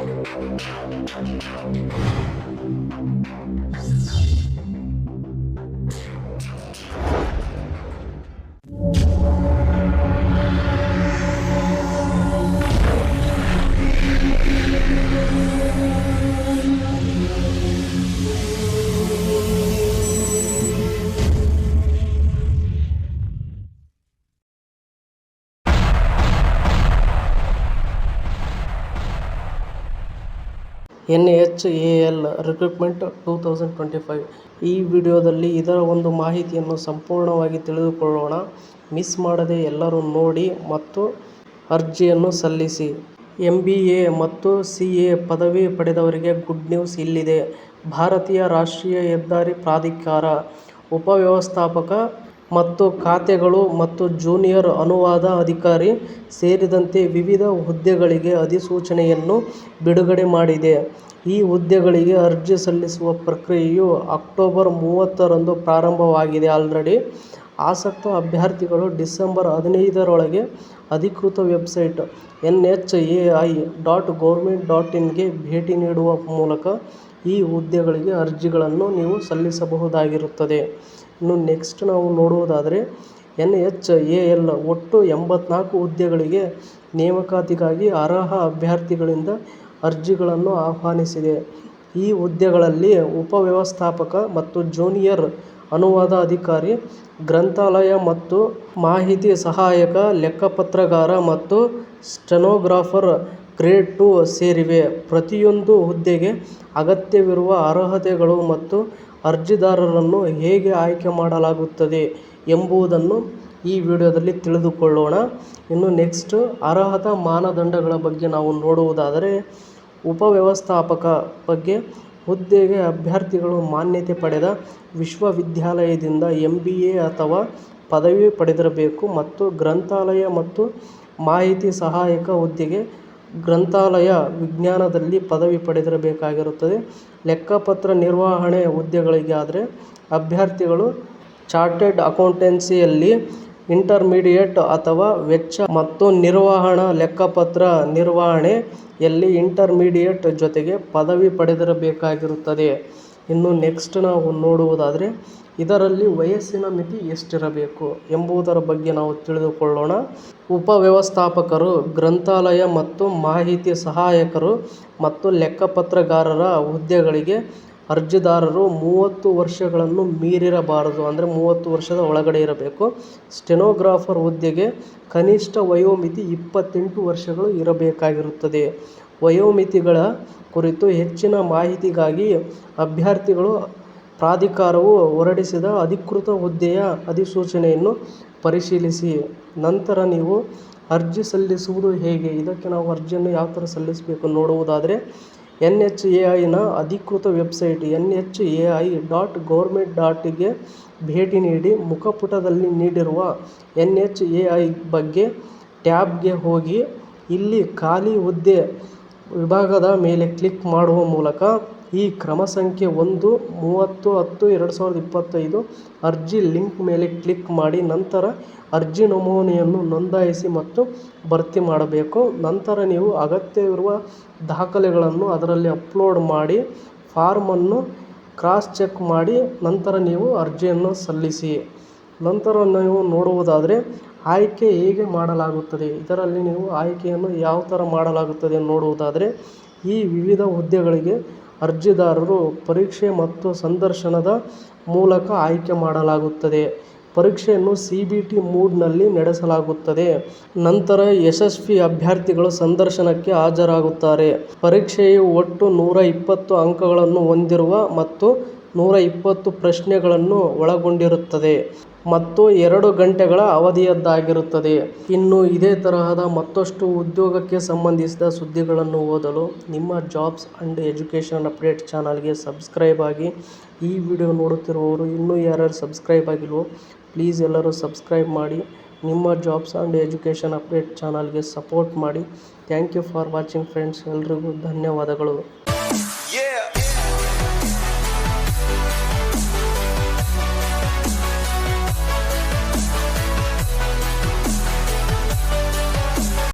Thank you. N H A L recruitment two thousand twenty five. ಈ ವಿಡಿಯೋದಲ್ಲಿ ಇದರ ಒಂದು ಮಾಹಿತಿಯನ್ನು ಸಂಪೂರ್ಣವಾಗಿ ತಿಳಿದುಕೊಳ್ಳೋಣ. ಮಿಸ್ ಮಾಡದೆ ಎಲ್ಲರೂ ನೋಡಿ ಮತ್ತು ಅರ್ಜಿಯನ್ನು ಸಲ್ಲಿಸಿ. ಎಂ ಬಿ ಎ ಮತ್ತು ಸಿ ಎ ಪದವಿ ಪಡೆದವರಿಗೆ ಗುಡ್ ನ್ಯೂಸ್ ಇಲ್ಲಿದೆ. ಭಾರತೀಯ ರಾಷ್ಟ್ರೀಯ ಹೆದ್ದಾರಿ ಪ್ರಾಧಿಕಾರ ಉಪವ್ಯವಸ್ಥಾಪಕ ಮತ್ತು ಖಾತೆಗಳು ಮತ್ತು ಜೂನಿಯರ್ ಅನುವಾದ ಅಧಿಕಾರಿ ಸೇರಿದಂತೆ ವಿವಿಧ ಹುದ್ದೆಗಳಿಗೆ ಅಧಿಸೂಚನೆಯನ್ನು ಬಿಡುಗಡೆ ಮಾಡಿದೆ. ಈ ಹುದ್ದೆಗಳಿಗೆ ಅರ್ಜಿ ಸಲ್ಲಿಸುವ ಪ್ರಕ್ರಿಯೆಯು ಅಕ್ಟೋಬರ್ ಮೂವತ್ತರಂದು ಪ್ರಾರಂಭವಾಗಿದೆ ಆಲ್ರೆಡಿ. ಆಸಕ್ತ ಅಭ್ಯರ್ಥಿಗಳು ಡಿಸೆಂಬರ್ ಹದಿನೈದರೊಳಗೆ ಅಧಿಕೃತ website N H A I dot government dot ಇನ್ಗೆ ಭೇಟಿ ನೀಡುವ ಮೂಲಕ ಈ ಹುದ್ದೆಗಳಿಗೆ ಅರ್ಜಿಗಳನ್ನು ನೀವು ಸಲ್ಲಿಸಬಹುದಾಗಿರುತ್ತದೆ. ಇನ್ನು ನೆಕ್ಸ್ಟ್ ನಾವು ನೋಡುವುದಾದರೆ ಎನ್ ಎಚ್ ಎ ಎಲ್ ಒಟ್ಟು ಎಂಬತ್ನಾಲ್ಕು ಹುದ್ದೆಗಳಿಗೆ ನೇಮಕಾತಿಗಾಗಿ ಅರ್ಹ ಅಭ್ಯರ್ಥಿಗಳಿಂದ ಅರ್ಜಿಗಳನ್ನು ಆಹ್ವಾನಿಸಿದೆ. ಈ ಹುದ್ದೆಗಳಲ್ಲಿ ಉಪವ್ಯವಸ್ಥಾಪಕ ಮತ್ತು ಜೂನಿಯರ್ ಅನುವಾದ ಅಧಿಕಾರಿ, ಗ್ರಂಥಾಲಯ ಮತ್ತು ಮಾಹಿತಿ ಸಹಾಯಕ, ಲೆಕ್ಕಪತ್ರಗಾರ ಮತ್ತು ಸ್ಟೆನೋಗ್ರಾಫರ್ ಗ್ರೇಡ್ ಟು ಸೇರಿವೆ. ಪ್ರತಿಯೊಂದು ಹುದ್ದೆಗೆ ಅಗತ್ಯವಿರುವ ಅರ್ಹತೆಗಳು ಮತ್ತು ಅರ್ಜಿದಾರರನ್ನು ಹೇಗೆ ಆಯ್ಕೆ ಮಾಡಲಾಗುತ್ತದೆ ಎಂಬುದನ್ನು ಈ ವಿಡಿಯೋದಲ್ಲಿ ತಿಳಿದುಕೊಳ್ಳೋಣ. ಇನ್ನು ನೆಕ್ಸ್ಟ್ ಅರ್ಹತಾ ಮಾನದಂಡಗಳ ಬಗ್ಗೆ ನಾವು ನೋಡುವುದಾದರೆ ಉಪವ್ಯವಸ್ಥಾಪಕ ಬಗ್ಗೆ ಹುದ್ದೆಗೆ ಅಭ್ಯರ್ಥಿಗಳು ಮಾನ್ಯತೆ ಪಡೆದ ವಿಶ್ವವಿದ್ಯಾಲಯದಿಂದ ಎಂ ಬಿ ಎ ಅಥವಾ ಪದವಿ ಪಡೆದಿರಬೇಕು ಮತ್ತು ಗ್ರಂಥಾಲಯ ಮತ್ತು ಮಾಹಿತಿ ಸಹಾಯಕ ಹುದ್ದೆಗೆ ಗ್ರಂಥಾಲಯ ವಿಜ್ಞಾನದಲ್ಲಿ ಪದವಿ ಪಡೆದಿರಬೇಕಾಗಿರುತ್ತದೆ. ಲೆಕ್ಕಪತ್ರ ನಿರ್ವಹಣೆ ಹುದ್ದೆಗಳಿಗಾದರೆ ಅಭ್ಯರ್ಥಿಗಳು ಚಾರ್ಟೆಡ್ ಅಕೌಂಟೆನ್ಸಿಯಲ್ಲಿ ಇಂಟರ್ಮೀಡಿಯೇಟ್ ಅಥವಾ ವೆಚ್ಚ ಮತ್ತು ನಿರ್ವಹಣಾ ಲೆಕ್ಕಪತ್ರ ನಿರ್ವಹಣೆ ಯಲ್ಲಿ ಇಂಟರ್ಮೀಡಿಯೇಟ್ ಜೊತೆಗೆ ಪದವಿ ಪಡೆದಿರಬೇಕಾಗಿರುತ್ತದೆ. ಇನ್ನು ನೆಕ್ಸ್ಟ್ ನಾವು ನೋಡುವುದಾದರೆ ಇದರಲ್ಲಿ ವಯಸ್ಸಿನ ಮಿತಿ ಎಷ್ಟಿರಬೇಕು ಎಂಬುದರ ಬಗ್ಗೆ ನಾವು ತಿಳಿದುಕೊಳ್ಳೋಣ. ಉಪವ್ಯವಸ್ಥಾಪಕರು, ಗ್ರಂಥಾಲಯ ಮತ್ತು ಮಾಹಿತಿ ಸಹಾಯಕರು ಮತ್ತು ಲೆಕ್ಕಪತ್ರಗಾರರ ಹುದ್ದೆಗಳಿಗೆ ಅರ್ಜಿದಾರರು ಮೂವತ್ತು ವರ್ಷಗಳನ್ನು ಮೀರಿರಬಾರದು ಅಂದರೆ ಮೂವತ್ತು ವರ್ಷದ ಒಳಗಡೆ ಇರಬೇಕು. ಸ್ಟೆನೋಗ್ರಾಫರ್ ಹುದ್ದೆಗೆ ಕನಿಷ್ಠ ವಯೋಮಿತಿ ಇಪ್ಪತ್ತೆಂಟು ವರ್ಷಗಳು ಇರಬೇಕಾಗಿರುತ್ತದೆ. ವಯೋಮಿತಿಗಳ ಕುರಿತು ಹೆಚ್ಚಿನ ಮಾಹಿತಿಗಾಗಿ ಅಭ್ಯರ್ಥಿಗಳು ಪ್ರಾಧಿಕಾರವು ಹೊರಡಿಸಿದ ಅಧಿಕೃತ ಹುದ್ದೆಯ ಅಧಿಸೂಚನೆಯನ್ನು ಪರಿಶೀಲಿಸಿ. ನಂತರ ನೀವು ಅರ್ಜಿ ಸಲ್ಲಿಸುವುದು ಹೇಗೆ ಇದಕ್ಕೆ ನಾವು ಅರ್ಜಿಯನ್ನು ಯಾವ ಥರ ಸಲ್ಲಿಸಬೇಕು ನೋಡುವುದಾದರೆ ಎನ್ ಎಚ್ ಎ ಐನ ಅಧಿಕೃತ website N H A I dot government ಡಾಟ್ಗೆ ಭೇಟಿ ನೀಡಿ ಮುಖಪುಟದಲ್ಲಿ ನೀಡಿರುವ ಎನ್ ಎಚ್ ಎ ಐ ಬಗ್ಗೆ ಟ್ಯಾಬ್ಗೆ ಹೋಗಿ, ಇಲ್ಲಿ ಖಾಲಿ ಹುದ್ದೆ ವಿಭಾಗದ ಮೇಲೆ ಕ್ಲಿಕ್ ಮಾಡುವ ಮೂಲಕ ಈ ಕ್ರಮ ಸಂಖ್ಯೆ ಒಂದು, ಮೂವತ್ತು, ಹತ್ತು, ಎರಡು ಸಾವಿರದ ಇಪ್ಪತ್ತೈದು ಅರ್ಜಿ ಲಿಂಕ್ ಮೇಲೆ ಕ್ಲಿಕ್ ಮಾಡಿ ನಂತರ ಅರ್ಜಿ ನಮೂನೆಯನ್ನು ನೋಂದಾಯಿಸಿ ಮತ್ತು ಭರ್ತಿ ಮಾಡಬೇಕು. ನಂತರ ನೀವು ಅಗತ್ಯವಿರುವ ದಾಖಲೆಗಳನ್ನು ಅದರಲ್ಲಿ ಅಪ್ಲೋಡ್ ಮಾಡಿ ಫಾರ್ಮನ್ನು ಕ್ರಾಸ್ ಚೆಕ್ ಮಾಡಿ, ನಂತರ ನೀವು ಅರ್ಜಿಯನ್ನು ಸಲ್ಲಿಸಿ. ನಂತರ ನೀವು ನೋಡುವುದಾದರೆ ಆಯ್ಕೆ ಹೇಗೆ ಮಾಡಲಾಗುತ್ತದೆ ಇದರಲ್ಲಿ ನೀವು ಆಯ್ಕೆಯನ್ನು ಯಾವ ಥರ ಮಾಡಲಾಗುತ್ತದೆ ನೋಡುವುದಾದರೆ ಈ ವಿವಿಧ ಹುದ್ದೆಗಳಿಗೆ ಅರ್ಜಿದಾರರು ಪರೀಕ್ಷೆ ಮತ್ತು ಸಂದರ್ಶನದ ಮೂಲಕ ಆಯ್ಕೆ ಮಾಡಲಾಗುತ್ತದೆ. ಪರೀಕ್ಷೆಯನ್ನು ಸಿ ಬಿ ಟಿ ಮೂಡ್ನಲ್ಲಿ ನಡೆಸಲಾಗುತ್ತದೆ. ನಂತರ ಯಶಸ್ವಿ ಅಭ್ಯರ್ಥಿಗಳು ಸಂದರ್ಶನಕ್ಕೆ ಹಾಜರಾಗುತ್ತಾರೆ. ಪರೀಕ್ಷೆಯು ಒಟ್ಟು ನೂರ ಇಪ್ಪತ್ತು ಅಂಕಗಳನ್ನು ಹೊಂದಿರುವ ಮತ್ತು ನೂರ ಇಪ್ಪತ್ತು ಪ್ರಶ್ನೆಗಳನ್ನು ಒಳಗೊಂಡಿರುತ್ತದೆ ಮತ್ತು ಎರಡು ಗಂಟೆಗಳ ಅವಧಿಯದ್ದಾಗಿರುತ್ತದೆ. ಇನ್ನು ಇದೇ ತರಹದ ಮತ್ತಷ್ಟು ಉದ್ಯೋಗಕ್ಕೆ ಸಂಬಂಧಿಸಿದ ಸುದ್ದಿಗಳನ್ನು ಓದಲು ನಿಮ್ಮ ಜಾಬ್ಸ್ ಅಂಡ್ ಎಜುಕೇಷನ್ ಅಪ್ಡೇಟ್ ಚಾನಲ್ಗೆ ಸಬ್ಸ್ಕ್ರೈಬ್ ಆಗಿ. ಈ ವಿಡಿಯೋ ನೋಡುತ್ತಿರುವವರು ಇನ್ನೂ ಯಾರ್ಯಾರು ಸಬ್ಸ್ಕ್ರೈಬ್ ಆಗಿಲ್ವೋ, ಪ್ಲೀಸ್ ಎಲ್ಲರೂ ಸಬ್ಸ್ಕ್ರೈಬ್ ಮಾಡಿ, ನಿಮ್ಮ ಜಾಬ್ಸ್ ಅಂಡ್ ಎಜುಕೇಷನ್ ಅಪ್ಡೇಟ್ ಚಾನಲ್ಗೆ ಸಪೋರ್ಟ್ ಮಾಡಿ. Thank you for watching friends, ಎಲ್ರಿಗೂ ಧನ್ಯವಾದಗಳು.